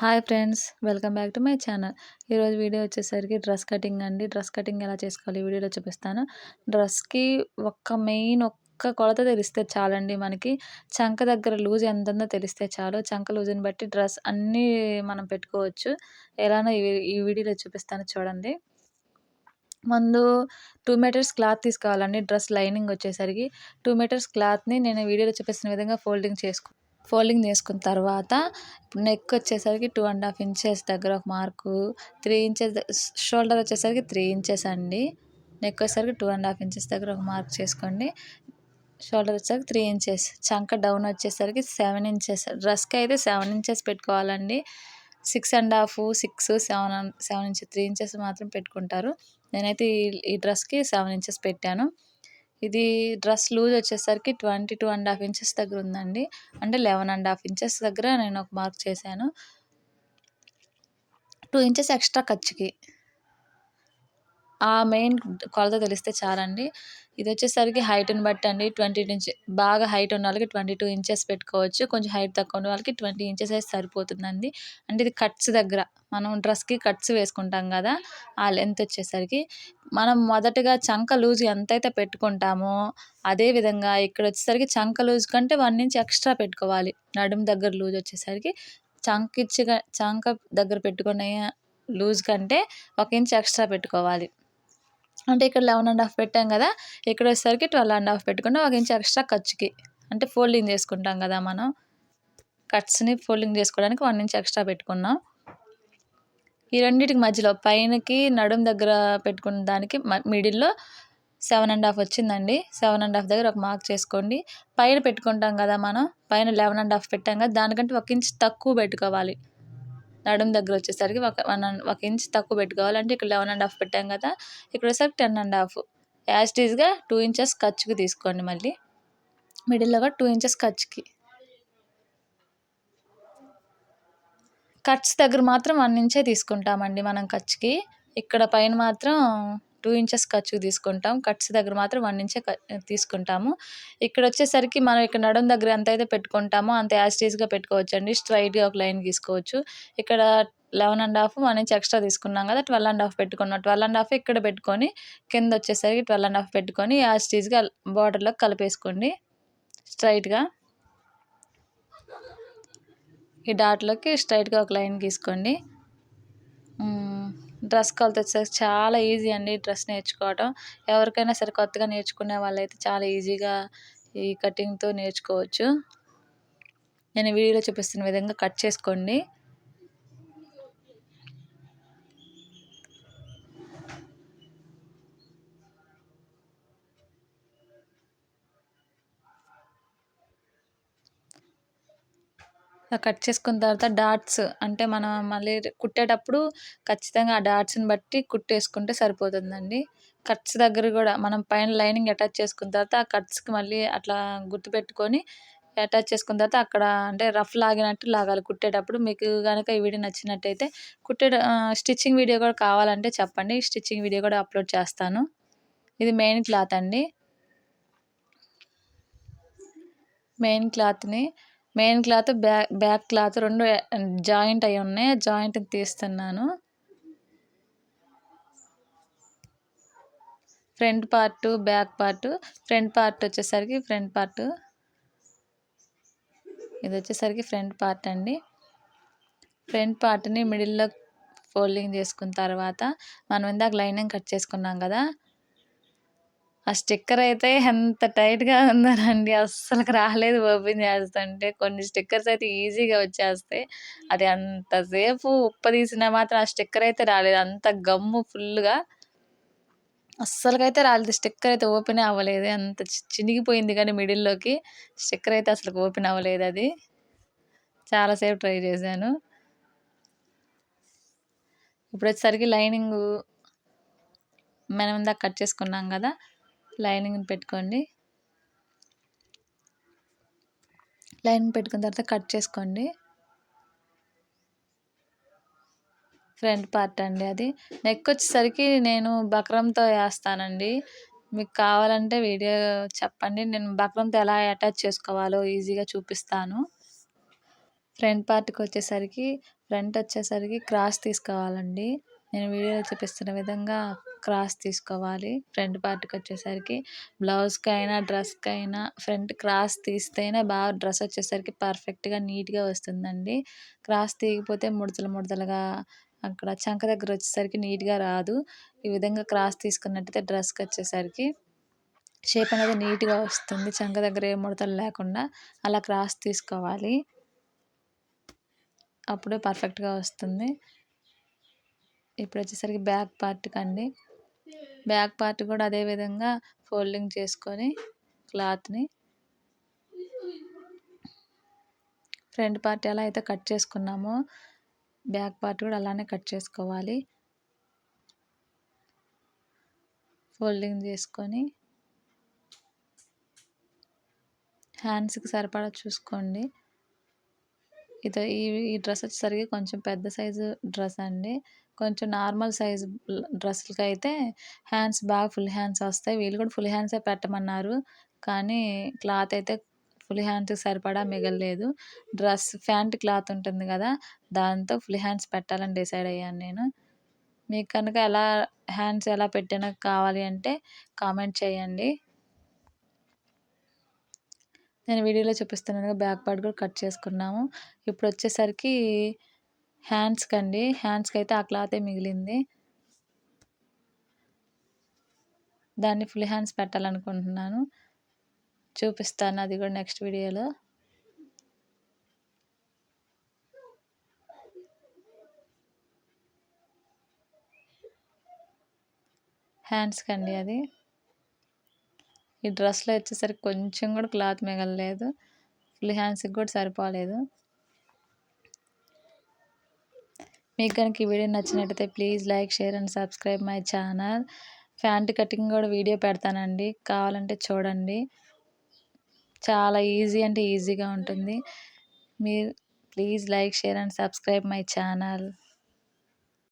Hi friends welcome back to my channel. ఈరోజు video వచ్చేసరికి dress cutting అండి. Dress cutting ఎలా చేసుకోవాలి ఈ వీడియోలో చూపిస్తాను. డ్రెస్కి ఒక్క మెయిన్ ఒక్క కొలత తెలిస్తే చాలండి మనకి. చంక దగ్గర లూజ్ ఎంత ఉందో తెలిస్తే చాలు. చంక లూజ్ని బట్టి డ్రెస్ అన్నీ మనం పెట్టుకోవచ్చు. ఎలానో ఈ వీడియోలో చూపిస్తాను చూడండి. ముందు టూ మీటర్స్ క్లాత్ తీసుకోవాలండి. డ్రెస్ లైనింగ్ వచ్చేసరికి టూ మీటర్స్ క్లాత్ని నేను వీడియోలో చూపిస్తున్న విధంగా ఫోల్డింగ్ చేసుకో ఫోల్డింగ్ చేసుకున్న తర్వాత నెక్ వచ్చేసరికి టూ అండ్ హాఫ్ ఇంచెస్ దగ్గర ఒక మార్కు త్రీ ఇంచెస్ షోల్డర్ వచ్చేసరికి త్రీ ఇంచెస్ అండి. నెక్ వచ్చేసరికి టూ అండ్ హాఫ్ ఇంచెస్ దగ్గర ఒక మార్క్ చేసుకోండి. షోల్డర్ వచ్చేసరికి త్రీ ఇంచెస్ చంక డౌన్ వచ్చేసరికి సెవెన్ ఇంచెస్ డ్రెస్కి అయితే సెవెన్ ఇంచెస్ పెట్టుకోవాలండి. Six and half six seven seven inches three inches మాత్రం పెట్టుకుంటారు. నేనైతే ఈ డ్రెస్కి సెవెన్ ఇంచెస్ పెట్టాను. ఇది డ్రెస్ లూజ్ వచ్చేసరికి twenty two and half inches దగ్గర ఉందండి. అంటే లెవెన్ అండ్ హాఫ్ ఇంచెస్ దగ్గర నేను ఒక మార్క్ చేశాను. టూ ఇంచెస్ ఎక్స్ట్రా ఖర్చుకి. ఆ మెయిన్ కొలత తెలిస్తే చాలండి. ఇది వచ్చేసరికి హైట్ని బట్టి అండి. ట్వంటీ నుంచి బాగా హైట్ ఉన్న వాళ్ళకి ట్వంటీ టూ ఇంచెస్ పెట్టుకోవచ్చు. కొంచెం హైట్ తక్కువ ఉన్న వాళ్ళకి ట్వంటీ ఇంచెస్ అయితే సరిపోతుందండి. అంటే ఇది కట్స్ దగ్గర మనం డ్రెస్కి కట్స్ వేసుకుంటాం కదా ఆ లెంత్ వచ్చేసరికి మనం మొదటగా చంక లూజ్ ఎంతైతే పెట్టుకుంటామో అదే విధంగా ఇక్కడ వచ్చేసరికి చంక లూజ్ కంటే వన్ ఇంచ్ ఎక్స్ట్రా పెట్టుకోవాలి. నడుము దగ్గర లూజ్ వచ్చేసరికి చంక చంక దగ్గర పెట్టుకునే లూజ్ కంటే ఒక ఇంచ్ ఎక్స్ట్రా పెట్టుకోవాలి. అంటే ఇక్కడ లెవెన్ అండ్ హాఫ్ పెట్టాం కదా ఇక్కడ వచ్చేసరికి ట్వెల్వ్ అండ్ హాఫ్ పెట్టుకున్నాం. ఒక ఇంచ్ ఎక్స్ట్రా ఖర్చుకి. అంటే ఫోల్డింగ్ చేసుకుంటాం కదా మనం. కట్స్ని ఫోల్డింగ్ చేసుకోవడానికి వన్ ఇంచ్ ఎక్స్ట్రా పెట్టుకున్నాం. ఈ రెండింటికి మధ్యలో పైనకి నడుం దగ్గర పెట్టుకున్న దానికి మిడిల్లో సెవెన్ అండ్ హాఫ్ వచ్చిందండి. సెవెన్ అండ్ హాఫ్ దగ్గర ఒక మార్క్ చేసుకోండి. పైన పెట్టుకుంటాం కదా మనం. పైన లెవెన్ అండ్ హాఫ్ పెట్టాం కదా దానికంటే ఒక ఇంచ్ తక్కువ పెట్టుకోవాలి. నడుము దగ్గర వచ్చేసరికి ఒక వన్ ఒక ఇంచ్ తక్కువ పెట్టుకోవాలి అంటే ఇక్కడ లెవెన్ అండ్ హాఫ్ పెట్టాం కదా ఇక్కడ వచ్చేసరికి టెన్ అండ్ హాఫ్. యాస్టీస్గా టూ ఇంచెస్ ఖర్చుకి తీసుకోండి మళ్ళీ. మిడిల్లో కూడా టూ ఇంచెస్ ఖర్చుకి ఖర్చు దగ్గర మాత్రం వన్ ఇంచే తీసుకుంటామండి మనం ఖర్చుకి ఇక్కడ పైన మాత్రం టూ ఇంచెస్ ఖర్చు తీసుకుంటాం. కట్స్ దగ్గర మాత్రం వన్ ఇంచే తీసుకుంటాము. ఇక్కడ వచ్చేసరికి మనం ఇక్కడ నడుం దగ్గర ఎంత అయితే పెట్టుకుంటామో అంత యాస్టీస్గా పెట్టుకోవచ్చు అండి స్ట్రైట్గా ఒక లైన్ గీసుకోవచ్చు. ఇక్కడ eleven and half one inch extra తీసుకున్నాం కదా ట్వెల్వ్ అండ్ హాఫ్ పెట్టుకున్నాం. ట్వెల్వ్ అండ్ హాఫ్ ఇక్కడ పెట్టుకొని కింద వచ్చేసరికి ట్వెల్వ్ అండ్ హాఫ్ పెట్టుకొని యాస్టీస్గా బార్డర్లోకి కలిపేసుకోండి. స్ట్రైట్గా. ఈ డాట్లోకి స్ట్రైట్గా ఒక లైన్ గీసుకోండి. డ్రెస్ కొలత వచ్చేసి చాలా ఈజీ అండి డ్రెస్ నేర్చుకోవటం. ఎవరికైనా సరే కొత్తగా నేర్చుకునే వాళ్ళైతే చాలా ఈజీగా ఈ కటింగ్తో నేర్చుకోవచ్చు. నేను వీడియోలో చూపిస్తున్న విధంగా కట్ చేసుకోండి. కట్ చేసుకున్న తర్వాత డాట్స్ అంటే మనం మళ్ళీ కుట్టేటప్పుడు ఖచ్చితంగా ఆ డాట్స్ని బట్టి కుట్టేసుకుంటే సరిపోతుందండి. కట్స్ దగ్గర కూడా మనం పైన లైనింగ్ అటాచ్ చేసుకున్న తర్వాత ఆ కట్స్కి మళ్ళీ అట్లా గుర్తుపెట్టుకొని అటాచ్ చేసుకున్న తర్వాత అక్కడ అంటే రఫ్ లాగినట్టు లాగాలి. కుట్టేటప్పుడు మీకు కనుక ఈ వీడియో నచ్చినట్టయితే కుట్టే స్టిచ్చింగ్ వీడియో కూడా కావాలంటే చెప్పండి. స్టిచ్చింగ్ వీడియో కూడా అప్లోడ్ చేస్తాను. ఇది మెయిన్ క్లాత్ అండి. మెయిన్ క్లాత్ని main cloth back back cloth రెండు జాయింట్ అయి ఉన్నాయి. జాయింట్ తీస్తున్నాను. Front part back part. Front part వచ్చేసరికి ఫ్రంట్ పార్ట్. ఇది వచ్చేసరికి ఫ్రంట్ పార్ట్ అండి. ఫ్రంట్ పార్ట్ని మిడిల్లో ఫోల్డింగ్ చేసుకున్న తర్వాత మనం ఇందాక లైనింగ్ కట్ చేసుకున్నాం కదా ఆ స్టిక్కర్ అయితే ఎంత టైట్గా ఉందోనండి. అస్సలకి రాలేదు ఓపెన్ చేస్తుంటే. కొన్ని స్టిక్కర్స్ అయితే ఈజీగా వచ్చేస్తాయి. అది అంతసేపు ఉప్పదీసినా మాత్రం ఆ స్టిక్కర్ అయితే రాలేదు. అంత గమ్ము ఫుల్గా. అస్సలకైతే రాలేదు. స్టిక్కర్ అయితే ఓపెన్ అవ్వలేదు. అంత చినిగిపోయింది కానీ మిడిల్లోకి. స్టిక్కర్ అయితే అసలు ఓపెన్ అవ్వలేదు అది. చాలాసేపు ట్రై చేశాను. ఇప్పుడు వచ్చేసరికి లైనింగు మనం ఇందాక కట్ చేసుకున్నాం కదా. లైనింగ్ పెట్టుకోండి. లైనింగ్ పెట్టుకున్న తర్వాత కట్ చేసుకోండి. ఫ్రంట్ పార్ట్ అండి అది. నెక్ వచ్చేసరికి నేను బక్రంతో వేస్తానండి. మీకు కావాలంటే వీడియో చెప్పండి. నేను బక్రంతో ఎలా అటాచ్ చేసుకోవాలో ఈజీగా చూపిస్తాను. ఫ్రంట్ పార్ట్కి వచ్చేసరికి ఫ్రంట్ వచ్చేసరికి క్రాస్ తీసుకోవాలండి. నేను వీడియోలో చూపిస్తున్న విధంగా క్రాస్ తీసుకోవాలి. ఫ్రంట్ పార్ట్కి వచ్చేసరికి బ్లౌజ్కి అయినా డ్రెస్కి అయినా ఫ్రంట్ క్రాస్ తీస్తేనే బాగా డ్రెస్ వచ్చేసరికి పర్ఫెక్ట్గా నీట్గా వస్తుందండి. క్రాస్ తీయకపోతే ముడతలు ముడతలుగా అక్కడ చంక దగ్గర వచ్చేసరికి నీట్గా రాదు. ఈ విధంగా క్రాస్ తీసుకున్నట్టయితే డ్రెస్కి వచ్చేసరికి షేప్ అనేది నీట్గా వస్తుంది. చంక దగ్గర ఏ ముడతలు లేకుండా అలా క్రాస్ తీసుకోవాలి. అప్పుడే పర్ఫెక్ట్గా వస్తుంది. ఇప్పుడు వచ్చేసరికి బ్యాక్ పార్ట్కి అండి బ్యాక్ పార్ట్ కూడా అదే విధంగా ఫోల్డింగ్ చేసుకొని క్లాత్ని ఫ్రంట్ పార్ట్ ఎలా అయితే కట్ చేసుకున్నామో బ్యాక్ పార్ట్ కూడా అలానే కట్ చేసుకోవాలి. ఫోల్డింగ్ చేసుకొని హ్యాండ్స్కి సరిపడా చూసుకోండి. ఇది ఈ ఈ డ్రెస్ వచ్చేసరికి కొంచెం పెద్ద సైజు డ్రెస్ అండి. కొంచెం నార్మల్ సైజ్ డ్రెస్సులకి అయితే హ్యాండ్స్ బాగా ఫుల్ హ్యాండ్స్ వస్తాయి. వీళ్ళు కూడా ఫుల్ హ్యాండ్సే పెట్టమన్నారు. కానీ క్లాత్ అయితే ఫుల్ హ్యాండ్స్కి సరిపడా మిగలలేదు. డ్రెస్ ప్యాంట్ క్లాత్ ఉంటుంది కదా దాంతో ఫుల్ హ్యాండ్స్ పెట్టాలని డిసైడ్ అయ్యాను నేను. మీకు కనుక ఎలా హ్యాండ్స్ ఎలా పెట్టినా కావాలి అంటే కామెంట్ చేయండి. నేను వీడియోలో చూపిస్తున్నాను బ్యాక్ పార్ట్ కూడా కట్ చేసుకున్నాము. ఇప్పుడు వచ్చేసరికి హ్యాండ్స్కి అండి. హ్యాండ్స్కి అయితే ఆ క్లాతే మిగిలింది. దాన్ని ఫుల్ హ్యాండ్స్ పెట్టాలనుకుంటున్నాను. చూపిస్తాను అది కూడా నెక్స్ట్ వీడియోలో. హ్యాండ్స్కి అండి అది. ఈ డ్రెస్లో వచ్చేసరికి కొంచెం కూడా క్లాత్ మిగలలేదు. ఫుల్ హ్యాండ్స్కి కూడా సరిపోలేదు. మీకు కనుక ఈ వీడియో నచ్చినట్టయితే please like share and subscribe my channel. Pant cutting కూడా వీడియో పెడతానండి. కావాలంటే చూడండి. చాలా ఈజీ అంటే ఈజీగా ఉంటుంది. మీరు please like share and subscribe my channel.